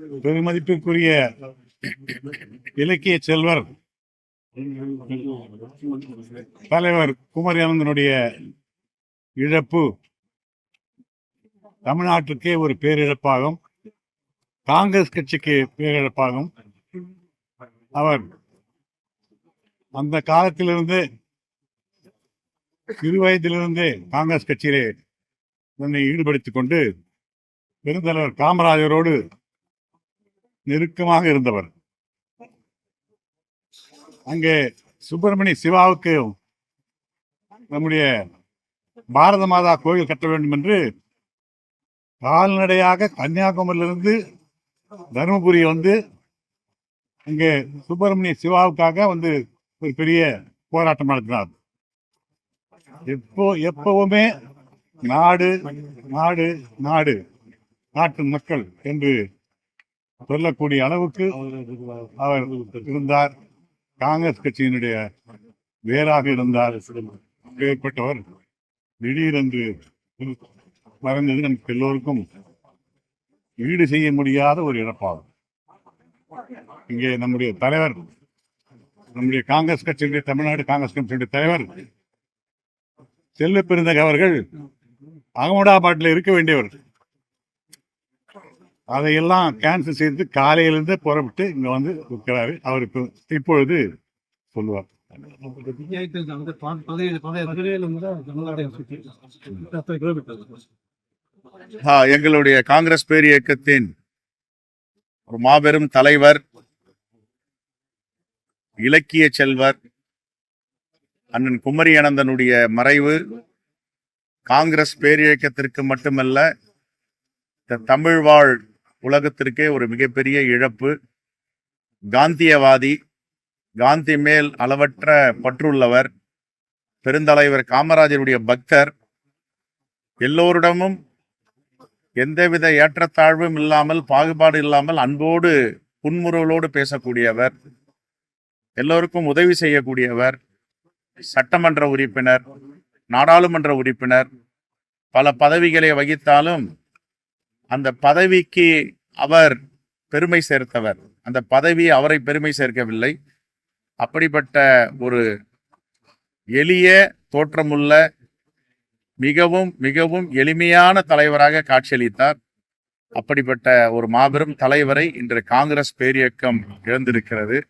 பெருமதிப்பிற்குரிய இலக்கிய செல்வர் தலைவர் குமரி அனந்தனுடைய இழப்பு தமிழ்நாட்டுக்கே ஒரு பேரிழப்பாகும். காங்கிரஸ் கட்சிக்கு பேரிழப்பாகும். அவர் அந்த காலத்திலிருந்து சிறு வயதிலிருந்து காங்கிரஸ் கட்சியிலே தன்னை ஈடுபடுத்திக் கொண்டு பெருந்தலைவர் காமராஜரோடு நெருக்கமாக இருந்தவர். அங்கே சுப்பிரமணிய சிவாவுக்கு நம்முடைய பாரத மாதா கோயில் கட்ட வேண்டும் என்று கால்நடையாக கன்னியாகுமரியிலிருந்து தருமபுரி வந்து அங்கே சுப்பிரமணிய சிவாவுக்காக வந்து ஒரு பெரிய போராட்டம் நடத்தினார். எப்போ எப்பவுமே நாடு நாடு நாடு நாட்டு மக்கள் என்று சொல்லக்கூடிய அளவுக்கு அவர் இருந்தார். காங்கிரஸ் கட்சியினுடைய வேறாக இருந்தார். ஏற்பட்டவர் திடீரென்று மறைந்தது நமக்கு எல்லோருக்கும் ஈடு செய்ய முடியாத ஒரு இழப்பாகும். இங்கே நம்முடைய தலைவர் நம்முடைய காங்கிரஸ் கட்சியினுடைய தமிழ்நாடு காங்கிரஸ் கட்சியினுடைய தலைவர் செல்வ பெருந்தக அவர்கள் அகமதாபாத்தில் இருக்க வேண்டியவர். அதையெல்லாம் கேன்சல் செய்து காலையிலிருந்து புறப்பட்டு இங்க வந்து இருக்கிறாரு. அவருக்கு இப்பொழுது சொல்லுவார். எங்களுடைய காங்கிரஸ் பேர் இயக்கத்தின் ஒரு மாபெரும் தலைவர் இலக்கிய செல்வர் அண்ணன் குமரி அனந்தனுடைய மறைவு காங்கிரஸ் பேரியக்கத்திற்கு மட்டுமல்ல தமிழ் வாழ் உலகத்திற்கே ஒரு மிகப்பெரிய இழப்பு. காந்தியவாதி காந்தி மேல் அளவற்ற பற்றுள்ளவர் பெருந்தலைவர் காமராஜருடைய பக்தர். எல்லோரிடமும் எந்தவித ஏற்றத்தாழ்வும் இல்லாமல் பாகுபாடு இல்லாமல் அன்போடு புன்முறுவலோடு பேசக்கூடியவர். எல்லோருக்கும் உதவி செய்யக்கூடியவர். சட்டமன்ற உறுப்பினர் நாடாளுமன்ற உறுப்பினர். பல பதவிகளை வகித்தாலும் அந்த பதவிக்கு அவர் பெருமை சேர்த்தவர். அந்த பதவி அவரை பெருமை சேர்க்கவில்லை. அப்படிப்பட்ட ஒரு எளிய தோற்றமுள்ள மிகவும் மிகவும் எளிமையான தலைவராக காட்சியளித்தார். அப்படிப்பட்ட ஒரு மாபெரும் தலைவரை இன்று காங்கிரஸ் பேரியக்கம் இழந்திருக்கிறது.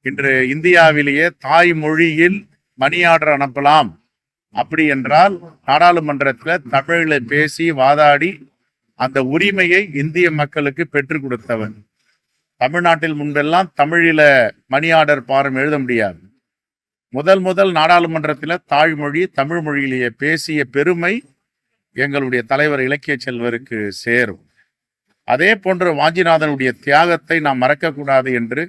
இன்று இந்தியாவிலேயே தாய்மொழியில் மணி ஆர்டர் அனுப்பலாம். அப்படி என்றால் நாடாளுமன்றத்தில் தமிழில் பேசி வாதாடி அந்த உரிமையை இந்திய மக்களுக்கு பெற்றுக் கொடுத்தவன். தமிழ்நாட்டில் முன்பெல்லாம் தமிழில மணி ஆர்டர் பாரம் எழுத முடியாது. முதல் முதல் நாடாளுமன்றத்தில் தாய்மொழி தமிழ் மொழியிலேயே பேசிய பெருமை எங்களுடைய தலைவர் இலக்கிய செல்வருக்கு சேரும். அதே போன்ற வாஞ்சிநாதனுடைய தியாகத்தை நாம் மறக்கக்கூடாது என்று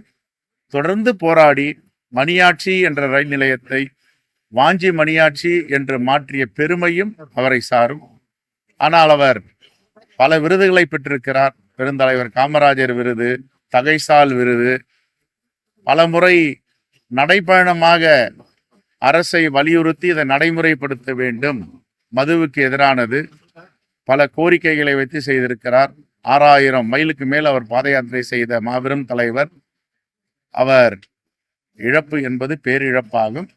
தொடர்ந்து போராடி மணியாட்சி என்ற ரயில் நிலையத்தை வாஞ்சி மணியாட்சி என்று மாற்றிய பெருமையும் அவரை சாரும். ஆனால் அவர் பல விருதுகளை பெற்றிருக்கிறார். பெருந்தலைவர் காமராஜர் விருது தகைசால் விருது. பலமுறை நடைப்பயணமாக அரசை வலியுறுத்தி இதை நடைமுறைப்படுத்த வேண்டும். மதுவுக்கு எதிரானது. பல கோரிக்கைகளை வைத்து செய்திருக்கிறார். ஆறாயிரம் மைலுக்கு மேல் அவர் பாத யாத்திரை செய்த மாபெரும் தலைவர். அவர் இழப்பு என்பது பேரிழப்பாகும்.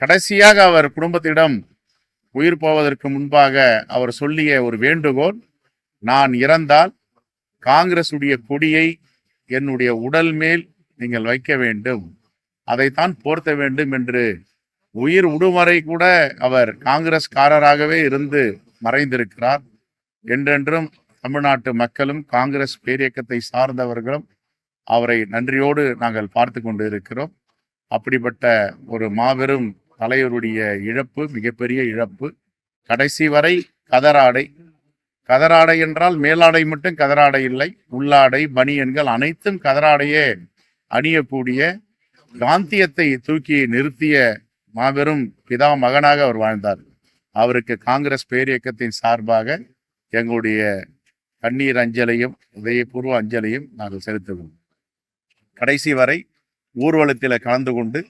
கடைசியாக அவர் குடும்பத்திடம் உயிர் போவதற்கு முன்பாக அவர் சொல்லிய ஒரு வேண்டுகோள் நான் இறந்தால் காங்கிரசுடைய கொடியை என்னுடைய உடல் மேல் நீங்கள் வைக்க வேண்டும். அதைத்தான் போர்த்த வேண்டும் என்று உயிர் உடுமறை கூட அவர் காங்கிரஸ்காரராகவே இருந்து மறைந்திருக்கிறார். என்றென்றும் தமிழ்நாட்டு மக்களும் காங்கிரஸ் பேரியக்கத்தை சார்ந்தவர்களும் அவரை நன்றியோடு நாங்கள் பார்த்து கொண்டு இருக்கிறோம் அப்படிப்பட்ட ஒரு மாபெரும் தலைவருடைய இழப்பு மிகப்பெரிய இழப்பு. கடைசி வரை கதராடை கதராடை என்றால் மேலாடை மட்டும் கதராடை இல்லை உள்ளாடை பனியன்கள் அனைத்தும் கதராடையே அணியக்கூடிய காந்தியத்தை தூக்கி நிறுத்திய மாபெரும் பிதா மகனாக அவர் வாழ்ந்தார். அவருக்கு காங்கிரஸ் பேரியக்கத்தின் சார்பாக எங்களுடைய கண்ணீர் அஞ்சலையும் இதயபூர்வ அஞ்சலையும் நாங்கள் செலுத்துவோம். கடைசி வரை ஊர்வலத்தில் கலந்து கொண்டு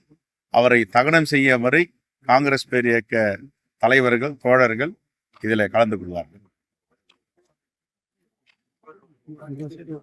அவரை தகனம் செய்ய வரை காங்கிரஸ் பேரியக்க தலைவர்கள் தோழர்கள் இதில் கலந்து கொள்வார்கள். 안녕하세요.